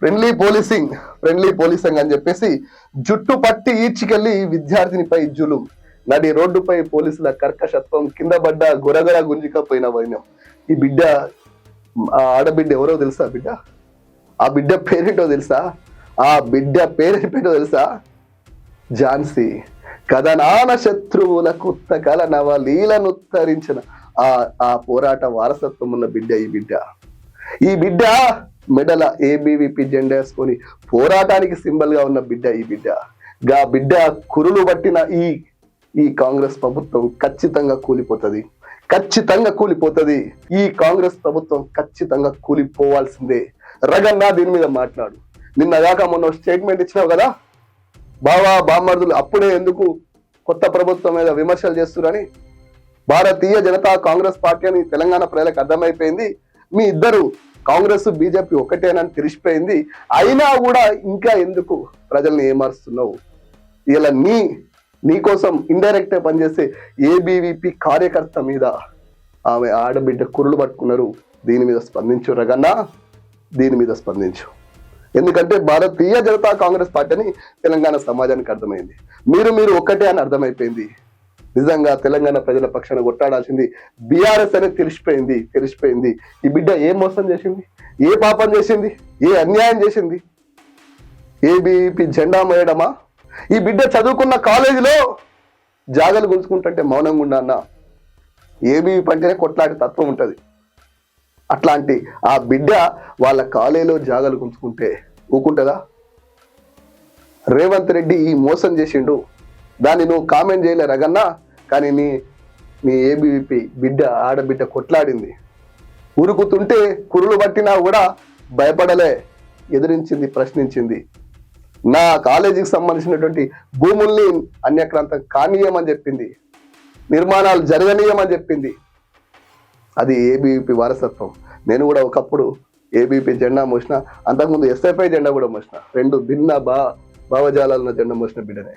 Friendly policing friendly policing అని చెప్పేసి జుట్టు పట్టి ఈడ్చికెళ్ళి విద్యార్థినిపై జులుం. నడి రోడ్డుపై పోలీసుల కర్కశత్వం కింద పడ్డ గొరగొర గుంజికపోయిన వైన్యం ఈ బిడ్డ ఆ ఆడబిడ్డ ఎవరో తెలుసా బిడ్డ? ఆ బిడ్డ పేరేంటో తెలుసా? ఆ బిడ్డ పేరేంటో తెలుసా? ఝాన్సీ. కథనాన శత్రువుల కొత్త కల నవలీలను ఉత్తరించిన ఆ ఆ పోరాట వారసత్వం ఉన్న బిడ్డ ఈ బిడ్డ. ఈ బిడ్డ మెడల ఏబీవీపీ జెండా వేసుకొని పోరాటానికి సింబల్గా ఉన్న బిడ్డ ఈ బిడ్డ. గా బిడ్డ కురులు పట్టిన ఈ ఈ కాంగ్రెస్ ప్రభుత్వం ఖచ్చితంగా కూలిపోతది. ఖచ్చితంగా కూలిపోతది. ఈ కాంగ్రెస్ ప్రభుత్వం ఖచ్చితంగా కూలిపోవాల్సిందే. రగన్నా దీని మీద మాట్లాడు. నిన్న దాకా మొన్న స్టేట్మెంట్ ఇచ్చినావు కదా? బావా బామ్మర్దులు అప్పుడే ఎందుకు కొత్త ప్రభుత్వం మీద విమర్శలు చేస్తున్నారని భారతీయ జనతా కాంగ్రెస్ పార్టీ అని తెలంగాణ ప్రజలకు అర్థమైపోయింది. మీ ఇద్దరు కాంగ్రెస్ బీజేపీ ఒకటేనని తెలిసిపోయింది. అయినా కూడా ఇంకా ఎందుకు ప్రజల్ని ఏమారుస్తున్నావు? ఇలా నీ నీకోసం ఇండైరెక్ట్ పనిచేసే ఏబీవీపీ కార్యకర్త మీద ఆమె ఆడబిడ్డ కురులు పట్టుకున్నారు. దీని మీద స్పందించు రగన్నా. దీని మీద స్పందించు. ఎందుకంటే భారతీయ జనతా కాంగ్రెస్ పార్టీ అని తెలంగాణ సమాజానికి అర్థమైంది. మీరు మీరు ఒక్కటే అని అర్థమైపోయింది. నిజంగా తెలంగాణ ప్రజల పక్షాన కొట్టాడాల్సింది బీఆర్ఎస్ అనేది తెలిసిపోయింది తెలిసిపోయింది. ఈ బిడ్డ ఏ మోసం చేసింది? ఏ పాపం చేసింది? ఏ అన్యాయం చేసింది? ఏబీపీ జెండా మోయడమా? ఈ బిడ్డ చదువుకున్న కాలేజీలో జాగలు గుంజుకుంటుంటే మౌనంగా ఉండా అన్న. ఏబీవీపీ పంటేనే కొట్లాడే తత్వం ఉంటుంది. అట్లాంటి ఆ బిడ్డ వాళ్ళ కాలేజీలో జాగలు గుంజుకుంటే ఊకుంటుందా? రేవంత్ రెడ్డి ఈ మోసం చేసిండు. దాన్ని నువ్వు కామెంట్ చేయలే రగన్నా కానీ నీ నీ ఏబీవీపీ బిడ్డ ఆడబిడ్డ కొట్లాడింది. ఉరుకుతుంటే కురులు పట్టినా కూడా భయపడలే ఎదిరించింది ప్రశ్నించింది. నా కాలేజీకి సంబంధించినటువంటి భూముల్ని అన్యక్రాంతం కానీయమని చెప్పింది. నిర్మాణాలు జరగనీయమని చెప్పింది. అది ఏబీవీపీ వారసత్వం. నేను కూడా ఒకప్పుడు ఏబీపీ జెండా మోసిన అంతకుముందు ఎస్ఎఫ్ఐ జెండా కూడా మోసిన. రెండు భిన్న భా భావజాలాలను జెండా మోసిన బిడ్డనే.